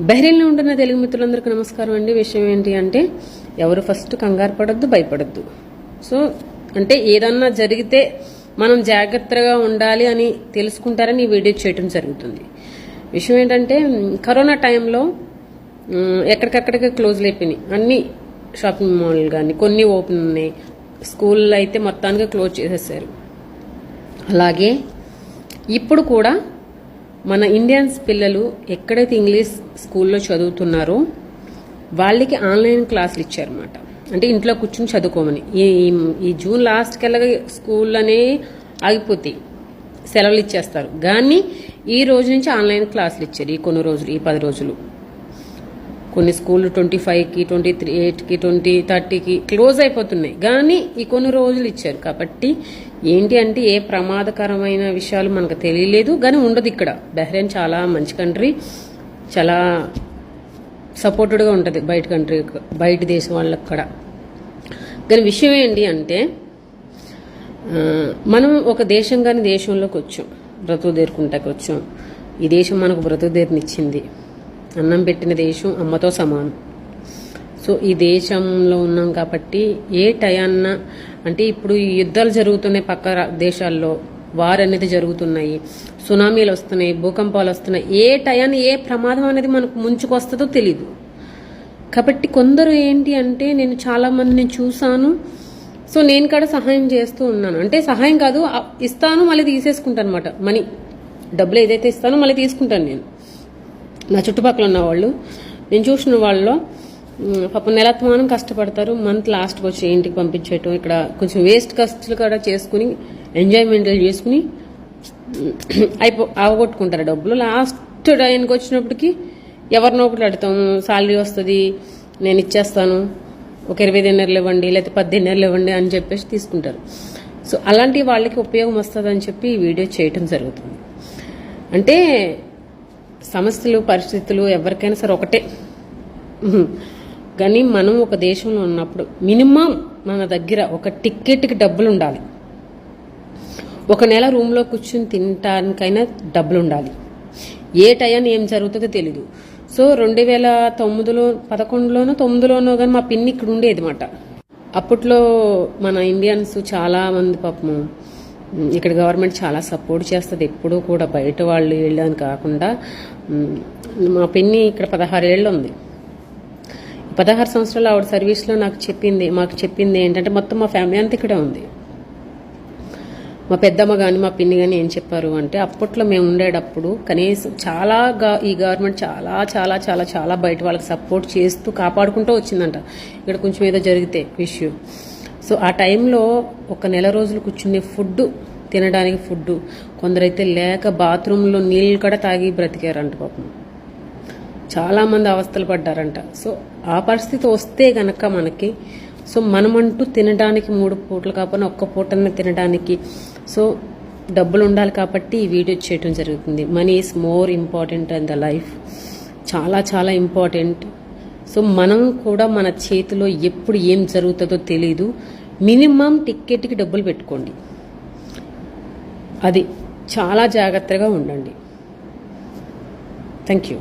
బహ్రెయిన్లో ఉంటున్న తెలుగు మిత్రులందరికీ నమస్కారం అండి. విషయం ఏంటి అంటే ఎవరు ఫస్ట్ కంగారు పడద్దు భయపడద్దు. సో అంటే ఏదన్నా జరిగితే మనం జాగ్రత్తగా ఉండాలి అని తెలుసుకుంటారని ఈ వీడియో చేయటం జరుగుతుంది. విషయం ఏంటంటే కరోనా టైంలో ఎక్కడికక్కడికి క్లోజ్ అయిపోయినాయి. అన్ని షాపింగ్ మాల్ కానీ కొన్ని ఓపెన్ ఉన్నాయి. స్కూల్లో అయితే మొత్తానికి క్లోజ్ చేసేసారు. అలాగే ఇప్పుడు కూడా మన ఇండియన్స్ పిల్లలు ఎక్కడైతే ఇంగ్లీష్ స్కూల్లో చదువుతున్నారో వాళ్ళకి ఆన్లైన్ క్లాసులు ఇచ్చారన్నమాట. అంటే ఇంట్లో కూర్చుని చదువుకోమని. ఈ ఈ- జూన్ లాస్ట్ కల్లా స్కూల్ అనే ఆగిపోతాయి సెలవులు ఇచ్చేస్తారు. కానీ ఈ రోజు నుంచి ఆన్లైన్ క్లాసులు ఇచ్చారు ఈ కొన్ని రోజులు ఈ పది రోజులు. కొన్ని స్కూళ్ళు ట్వంటీ ఫైవ్కి ట్వంటీ త్రీ ఎయిట్కి ట్వంటీ థర్టీకి క్లోజ్ అయిపోతున్నాయి. కానీ ఈ కొన్ని రోజులు ఇచ్చారు. కాబట్టి ఏంటి అంటే ఏ ప్రమాదకరమైన విషయాలు మనకు తెలియలేదు. కానీ ఉండదు ఇక్కడ. బహ్రెయిన్ చాలా మంచి కంట్రీ. చాలా సపోర్టెడ్గా ఉంటుంది బయట కంట్రీ బయట దేశం వాళ్ళకి కూడా. కానీ విషయం ఏంటి అంటే మనం ఒక దేశం కానీ దేశంలోకి వచ్చాం. బ్రతుకు దేరుకుంటాకి వచ్చాం. ఈ దేశం మనకు బ్రతుకు దేరునిచ్చింది అన్నం పెట్టిన దేశం అమ్మతో సమానం. సో ఈ దేశంలో ఉన్నాం కాబట్టి ఏ టయాన్న అంటే ఇప్పుడు ఈ యుద్ధాలు జరుగుతున్నాయి పక్క దేశాల్లో వార్ అనేది జరుగుతున్నాయి సునామీలు వస్తున్నాయి భూకంపాలు వస్తున్నాయి ఏ టయాన్ని ఏ ప్రమాదం అనేది మనకు ముంచుకొస్తుందో తెలీదు. కాబట్టి కొందరు ఏంటి అంటే నేను చాలా మందిని చూసాను సో నేను కూడా సహాయం చేస్తూ ఉన్నాను. అంటే సహాయం కాదు ఇస్తాను మళ్ళీ తీసేసుకుంటాను అనమాట మనీ. డబ్బులు ఏదైతే ఇస్తానో మళ్ళీ తీసుకుంటాను నేను. నా చుట్టుపక్కల ఉన్న వాళ్ళు నేను చూసిన వాళ్ళలో మ్, పాపం నెలత్మానం కష్టపడతారు. మంత్ లాస్ట్కి వచ్చి ఇంటికి పంపించేయటం ఇక్కడ కొంచెం వేస్ట్ ఖర్చులు కూడా చేసుకుని ఎంజాయ్మెంట్లు చేసుకుని అయిపో అవగొట్టుకుంటారు డబ్బులు. లాస్ట్ టైంకి వచ్చినప్పటికి ఎవరినో ఒకటి అడతాము సాలరీ వస్తుంది నేను ఇచ్చేస్తాను. ఒక ఇరవై నెలలు ఇవ్వండి లేకపోతే పద్దెనిమిది నెలలు ఇవ్వండి అని చెప్పేసి తీసుకుంటారు. సో అలాంటి వాళ్ళకి ఉపయోగం వస్తుంది అని చెప్పి ఈ వీడియో చేయటం జరుగుతుంది. అంటే సమస్యలు పరిస్థితులు ఎవరికైనా సరే ఒకటే. కానీ మనం ఒక దేశంలో ఉన్నప్పుడు మినిమం మన దగ్గర ఒక టిక్కెట్కి డబ్బులు ఉండాలి ఒక నెల రూమ్లో కూర్చుని తినటానికైనా డబ్బులు ఉండాలి ఏ టైం ఏం జరుగుతుందో తెలీదు. సో రెండు వేల తొమ్మిదిలో పదకొండులోనో తొమ్మిదిలోనో కానీ మా పిన్ని ఇక్కడ ఉండేది మాట అప్పట్లో మన ఇండియన్స్ చాలా మంది పాపము ఇక్కడ గవర్నమెంట్ చాలా సపోర్ట్ చేస్తుంది. ఎప్పుడూ కూడా బయట వాళ్ళు వెళ్ళని కాకుండా మా పిన్ని ఇక్కడ పదహారు ఏళ్ళు ఉంది. పదహారు సంవత్సరాలు ఆవిడ సర్వీస్లో నాకు చెప్పింది మాకు చెప్పింది ఏంటంటే మొత్తం మా ఫ్యామిలీ అంతా ఇక్కడే ఉంది. మా పెద్దమ్మ కానీ మా పిన్ని కానీ ఏం చెప్పారు అంటే అప్పట్లో మేము ఉండేటప్పుడు కనీసం చాలా ఈ గవర్నమెంట్ చాలా చాలా చాలా చాలా బయట వాళ్ళకి సపోర్ట్ చేస్తూ కాపాడుకుంటూ వచ్చిందంట. ఇక్కడ కొంచెం ఏదో జరిగితే ఇష్యూ సో ఆ టైంలో ఒక నెల రోజులు కూర్చునే ఫుడ్ తినడానికి ఫుడ్ కొందరైతే లేక బాత్రూంలో నీళ్ళు కూడా తాగి బ్రతికారంట పాపం. చాలా మంది అవస్థలు పడ్డారంట. సో ఆ పరిస్థితి వస్తే గనక మనకి సో మనమంటూ తినడానికి మూడు పూటలు కాకపోయినా ఒక్క పూటనే తినడానికి సో డబ్బులు ఉండాలి కాబట్టి ఈ వీడియో చేయడం జరుగుతుంది. Money is more important and the life చాలా చాలా ఇంపార్టెంట్ సో మనం కూడా మన చేతిలో ఎప్పుడు ఏం జరుగుతుందో తెలీదు. మినిమం టిక్కెట్కి డబ్బులు పెట్టుకోండి. అది చాలా జాగ్రత్తగా ఉండండి. Thank you